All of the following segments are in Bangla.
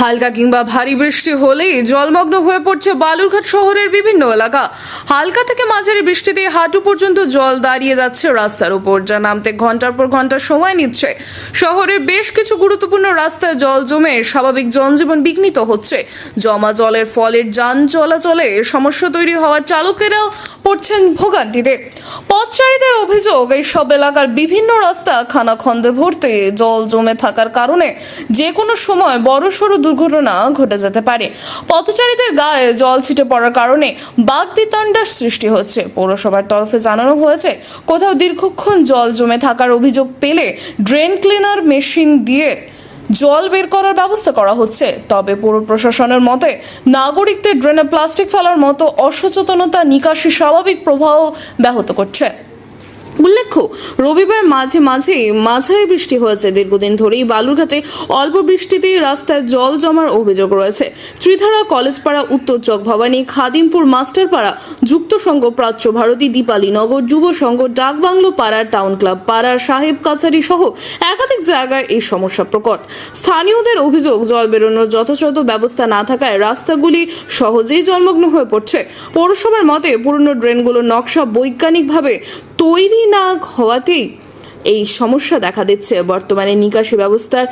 হালকা কিংবা ভারী বৃষ্টি হলেই জলমগ্ন হয়ে পড়ছে বালুরঘাট শহরের বিভিন্ন এলাকা। হালকা থেকে মাঝারি বৃষ্টিতে হাঁটু পর্যন্ত জল দাঁড়িয়ে যাচ্ছে রাস্তার উপর, যা নামতে ঘণ্টার পর ঘণ্টা সময় নিচ্ছে। শহরের বেশ কিছু গুরুত্বপূর্ণ রাস্তায় জল জমে স্বাভাবিক জনজীবন বিঘ্নিত হচ্ছে। জমা জলের ফলে যান চলাচলে সমস্যা তৈরি হওয়ার চালকেরাও পড়ছেন ভোগান্তিতে। পথচারীদের অভিযোগ, এই সব এলাকার বিভিন্ন রাস্তা খানাখন্দে ভর্তি। জল জমে থাকার কারণে যে কোনো সময় বড় সড়ো দুর্ঘটনা ঘটে যেতে পারে। পথচারীদের গায়ে জল ছিটে পড়ার কারণে বাঘ বিতণ্ডার সৃষ্টি হচ্ছে। পৌরসভার তরফে জানানো হয়েছে, কোথাও দীর্ঘক্ষণ জল জমে থাকার অভিযোগ পেলে ড্রেন ক্লিনার মেশিন দিয়ে জল বের করার ব্যবস্থা করা হচ্ছে। তবে পৌর প্রশাসনের মতে, নাগরিকদের ড্রেনে প্লাস্টিক ফেলার মতো অসচেতনতা নিকাশি স্বাভাবিক প্রবাহ ব্যাহত করছে। উল্লেখ্য রবিবার মাঝে মাঝে মাঝারি বৃষ্টি হয়েছে। দীর্ঘদিন ধরেই বালুরঘাটে অল্প বৃষ্টিতেই রাস্তায় জল জমার অভিযোগ রয়েছে। ত্রিধারা কলেজপাড়া, উত্তর চক ভবানী, খাদিমপুর মাস্টারপাড়া যুক্ত সংঘ প্রাচ্য ভারতী দীপালী নগর যুব সংঘ ডাকবাংলো পাড়া টাউন ক্লাব, পাড়া সাহেব কাছারি সহ একাধিক জায়গায় এই সমস্যা প্রকট। স্থানীয়দের অভিযোগ, জল বেরোনোর যথাযথ ব্যবস্থা না থাকায় রাস্তাগুলি সহজেই জলমগ্ন হয়ে পড়ছে। পৌরসভার মতে, পুরনো ড্রেনগুলোর নকশা বৈজ্ঞানিকভাবে তৈরি না হওয়াতেই এই সমস্যা দেখা দিচ্ছে। বর্তমানে নিকাশি ব্যবস্থার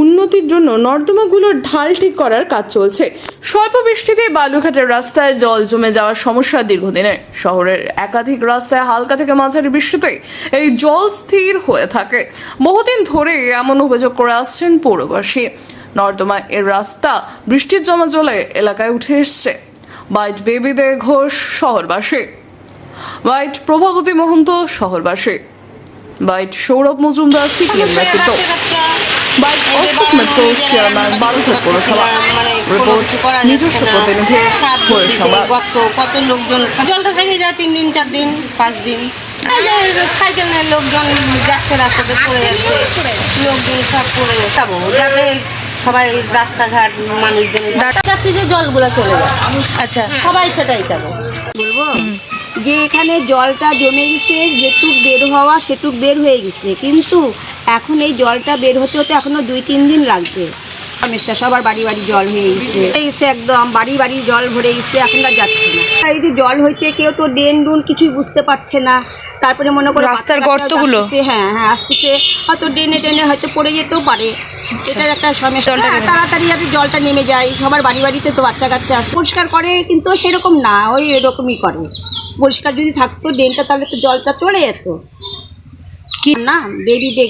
উন্নতির জন্য নর্দমাগুলোর ঢাল ঠিক করার কাজ চলছে। স্বল্প বৃষ্টিতে বালুঘাটের রাস্তায় জল জমে যাওয়ার সমস্যা দীর্ঘদিনের। শহরের একাধিক রাস্তায় হালকা থেকে মাঝারি বৃষ্টিতে এই জল স্থির হয়ে থাকে। বহুদিন ধরে এমন অভিযোগ করে আসছেন পৌরবাসী। নর্দমা এর রাস্তা বৃষ্টির জমা জলে এলাকায় উঠে এসছে। বাইট বেবিদে ঘোষ শহরবাসী। বাইট প্রভাবতী মহন্ত শহরবাসী। বাইট সৌরভ মজুমদার সিপিএম নেতৃত্ব বাইট অশোক মিত্র চেয়ারম্যান বালুঘাট পৌরসভা রিপোর্ট নিজস্ব প্রতিনিধি পৌরসভা কত লোকজন জলটা থেকে যায় তিন দিন চার দিন পাঁচ দিন। সাইকেল নিয়ে লোকজন যাচ্ছে রাস্তাতে পড়ে যাচ্ছে। লোকজন সব পড়ে যাব যাতে সবাই রাস্তাঘাট মানুষজন যে জলগুলো চলে যায়। আচ্ছা। সবাই সেটাই চাবো। বলব? যে এখানে জলটা জমে গেছে যেটুক বের হওয়া সেটুক বের হয়ে গেছে। কিন্তু এখন এই জলটা বের হতে হতে এখনও দুই তিন দিন লাগবে। সমস্যা সবার বাড়ি বাড়ি জল হয়ে গেছে। গেছে একদম বাড়ি বাড়ি জল ভরে গেছে এখন আর যাচ্ছে না। এই যে জল হয়েছে কেউ তো ড্রেন ডুন কিছুই বুঝতে পারছে না। তারপরে মনে করো রাস্তার গর্তগুলো? হ্যাঁ হ্যাঁ আসতেছে। হয়তো ড্রেনে টেনে হয়তো পড়ে যেতেও পারে। এটার একটা সমস্যা। হ্যাঁ, তাড়াতাড়ি যাতে জলটা নেমে যায়। সবার বাড়ি বাড়িতে তো বাচ্চা কাচ্চা পরিষ্কার করে কিন্তু সেরকম না ওই এরকমই করে। পরিষ্কার যদি থাকতো ড্রেনটা তাহলে তো জলটা চলে যেত কি? না বেবি দে